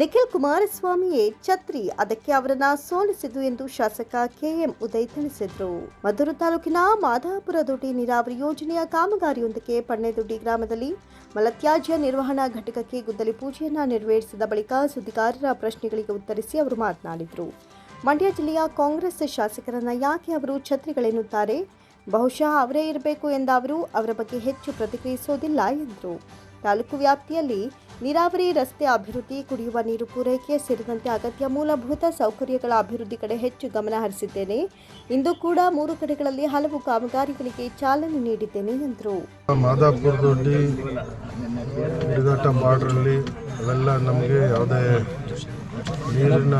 ನಿಖಿಲ್ ಕುಮಾರಸ್ವಾಮಿಯೇ ಛತ್ರಿ, ಅದಕ್ಕೆ ಅವರನ್ನ ಸೋಲಿಸಿದ್ದು ಎಂದು ಶಾಸಕ ಕೆಎಂ ಉದಯ್ ತಿಳಿಸಿದರು. ಮದ್ದೂರು ತಾಲೂಕಿನ ಮಾಧಾಪುರ ದೊಡ್ಡಿ ನೀರಾವರಿ ಯೋಜನೆಯ ಕಾಮಗಾರಿಯೊಂದಕ್ಕೆ ಪಣ್ಣೆದೊಡ್ಡಿ ಗ್ರಾಮದಲ್ಲಿ ಮಲತ್ಯಾಜ್ಯ ನಿರ್ವಹಣಾ ಘಟಕಕ್ಕೆ ಗುದ್ದಲಿ ಪೂಜೆಯನ್ನ ನೆರವೇರಿಸಿದ ಬಳಿಕ ಸುದ್ದಿಗಾರರ ಪ್ರಶ್ನೆಗಳಿಗೆ ಉತ್ತರಿಸಿ ಅವರು ಮಾತನಾಡಿದರು. ಮಂಡ್ಯ ಜಿಲ್ಲೆಯ ಕಾಂಗ್ರೆಸ್ ಶಾಸಕರನ್ನ ಯಾಕೆ ಅವರು ಛತ್ರಿಗಳೆನ್ನುತ್ತಾರೆ? ಬಹುಶಃ ಅವರೇ ಇರಬೇಕು ಎಂದ ಅವರು, ಅವರ ಬಗ್ಗೆ ಹೆಚ್ಚು ಪ್ರತಿಕ್ರಿಯಿಸೋದಿಲ್ಲ ಎಂದರು. ತಾಲೂಕು ವ್ಯಾಪ್ತಿಯಲ್ಲಿ ನೀರಾವರಿ ರಸ್ತೆ ಅಭಿವೃದ್ಧಿ, ಕುಡಿಯುವ ನೀರು ಪೂರೈಕೆ ಸೇರಿದಂತೆ ಅಗತ್ಯ ಮೂಲಭೂತ ಸೌಕರ್ಯಗಳ ಅಭಿವೃದ್ಧಿ ಕಡೆ ಹೆಚ್ಚು ಗಮನ ಹರಿಸಿದ್ದೇನೆ. ಇಂದು ಕೂಡ ಮೂರು ಕಡೆಗಳಲ್ಲಿ ಹಲವು ಕಾಮಗಾರಿಗಳಿಗೆ ಚಾಲನೆ ನೀಡಿದ್ದೇನೆ ಎಂದರು. ಮಾದಾಪುರದಲ್ಲಿ ಅವೆಲ್ಲ ನಮಗೆ ಯಾವುದೇ ನೀರಿನ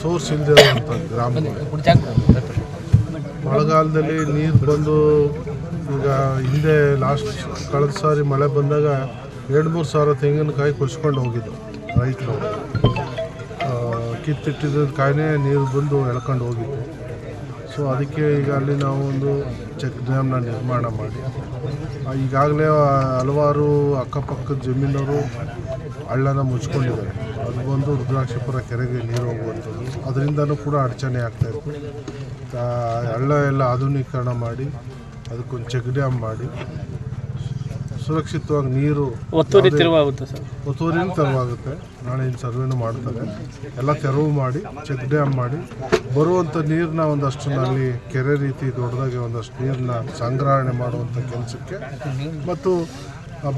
ಸೋರ್ಸ್ ಇಲ್ಲದಿರುವಂಥ ಗ್ರಾಮ ಮಳೆಗಾಲದಲ್ಲಿ ನೀರು ಬಂದು ಈಗ ಹಿಂದೆ ಲಾಸ್ಟ್ ಕಳೆದ ಸಾರಿ ಮಳೆ ಬಂದಾಗ ಎರಡು ಮೂರು ಸಾವಿರ ತೆಂಗಿನಕಾಯಿ ಕೊಚ್ಕೊಂಡು ಹೋಗಿದ್ದು ರೈತರು. ಕಿತ್ತಿಟ್ಟಿದ್ದ ಕಾಯಿನೇ ನೀರು ಬಂದು ಎಳ್ಕೊಂಡು ಹೋಗಿದ್ದು ಸೊ ಅದಕ್ಕೆ ಈಗ ಅಲ್ಲಿ ನಾವು ಒಂದು ಚೆಕ್ ಡ್ಯಾಮ್ನ ನಿರ್ಮಾಣ ಮಾಡಿ. ಈಗಾಗಲೇ ಹಲವಾರು ಅಕ್ಕಪಕ್ಕದ ಜಮೀನವರು ಹಳ್ಳನ ಮುಚ್ಕೊಂಡಿದ್ದಾರೆ. ಅದು ಬಂದು ರುದ್ರಾಕ್ಷಪುರ ಕೆರೆಗೆ ನೀರು ಹೋಗುವಂಥದ್ದು. ಅದರಿಂದನೂ ಕೂಡ ಅಡಚಣೆ ಆಗ್ತಾಯಿತ್ತು ಹಳ್ಳ ಎಲ್ಲ ಆಧುನೀಕರಣ ಮಾಡಿ, ಅದಕ್ಕೊಂದು ಚೆಕ್ ಡ್ಯಾಮ್ ಮಾಡಿ ಸುರಕ್ಷಿತವಾಗಿ ನೀರು ಒತ್ತುವರಿ ತೆರವಾಗುತ್ತೆ ಸರ್. ಒತ್ತುವರಿನೂ ತೆರವಾಗುತ್ತೆ. ನಾಳೆ ಇಲ್ಲಿ ಸರ್ವೇನು ಮಾಡ್ತಾರೆ. ಎಲ್ಲ ತೆರವು ಮಾಡಿ ಚೆಕ್ ಡ್ಯಾಮ್ ಮಾಡಿ. ಬರುವಂಥ ನೀರನ್ನ ಒಂದಷ್ಟು ಅಲ್ಲಿ ಕೆರೆ ರೀತಿ ದೊಡ್ಡದಾಗಿ ಒಂದಷ್ಟು ನೀರನ್ನ ಸಂಗ್ರಹಣೆ ಮಾಡುವಂಥ ಕೆಲಸಕ್ಕೆ. ಮತ್ತು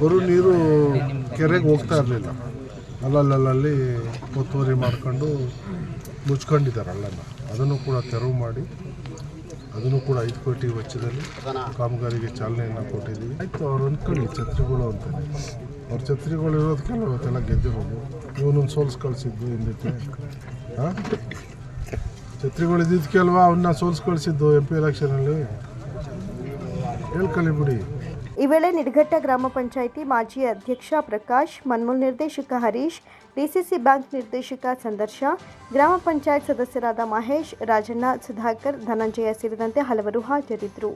ಬರೋ ನೀರು ಕೆರೆಗೆ ಹೋಗ್ತಾ ಇರಲಿಲ್ಲ. ಅಲ್ಲಲ್ಲಲ್ಲಿ ಒತ್ತುವರಿ ಮಾಡ್ಕೊಂಡು ಮುಚ್ಕೊಂಡಿದ್ದಾರೆ ಅಲ್ಲೆಲ್ಲ. ಅದನ್ನು ಕೂಡ ತೆರವು ಮಾಡಿ. ಅದನ್ನು ಕೂಡ ಐದು ಕೋಟಿ ವೆಚ್ಚದಲ್ಲಿ ಕಾಮಗಾರಿಗೆ ಚಾಲನೆಯನ್ನು ಕೊಟ್ಟಿದ್ದೀವಿ. ಆಯಿತು ಅವ್ರು ಅಂದ್ಕೊಳ್ಳಿ ಛತ್ರಿಗಳು ಅಂತ. ಅವ್ರ ಛತ್ರಿಗಳು ಇರೋದಕ್ಕೆ ಅವತ್ತೆಲ್ಲ ಗೆದ್ದಿರೋದು. ಇವನೊಂದು ಸೋಲ್ಸ್ ಕಳಿಸಿದ್ದು ಹಿಂದಕ್ಕೆ. ಹಾಂ ಛತ್ರಿಗಳು ಇದ್ದಿದ್ದಕ್ಕೆ ಅಲ್ವಾ ಅವನ್ನ ಸೋಲ್ಸ್ ಕಳಿಸಿದ್ದು ಎಂ ಪಿ ಎಲೆಕ್ಷನಲ್ಲಿ ಹೇಳ್ಕೊಳ್ಳಿ ಬಿಡಿ. ಈ ವೇಳೆ ನಿಡಘಟ್ಟ ಗ್ರಾಮ ಪಂಚಾಯಿತಿ ಮಾಜಿ ಅಧ್ಯಕ್ಷ ಪ್ರಕಾಶ್, ಮನ್ಮೂಲ್ ನಿರ್ದೇಶಕ ಹರೀಶ್, ಡಿಸಿಸಿ ಬ್ಯಾಂಕ್ ನಿರ್ದೇಶಕ ಸಂದರ್ಶ, ಗ್ರಾಮ ಪಂಚಾಯತ್ ಸದಸ್ಯರಾದ ಮಹೇಶ್, ರಾಜಣ್ಣ ಸುಧಾಕರ್, ಧನಂಜಯ ಸೇರಿದಂತೆ ಹಲವರು ಹಾಜರಿದ್ದರು.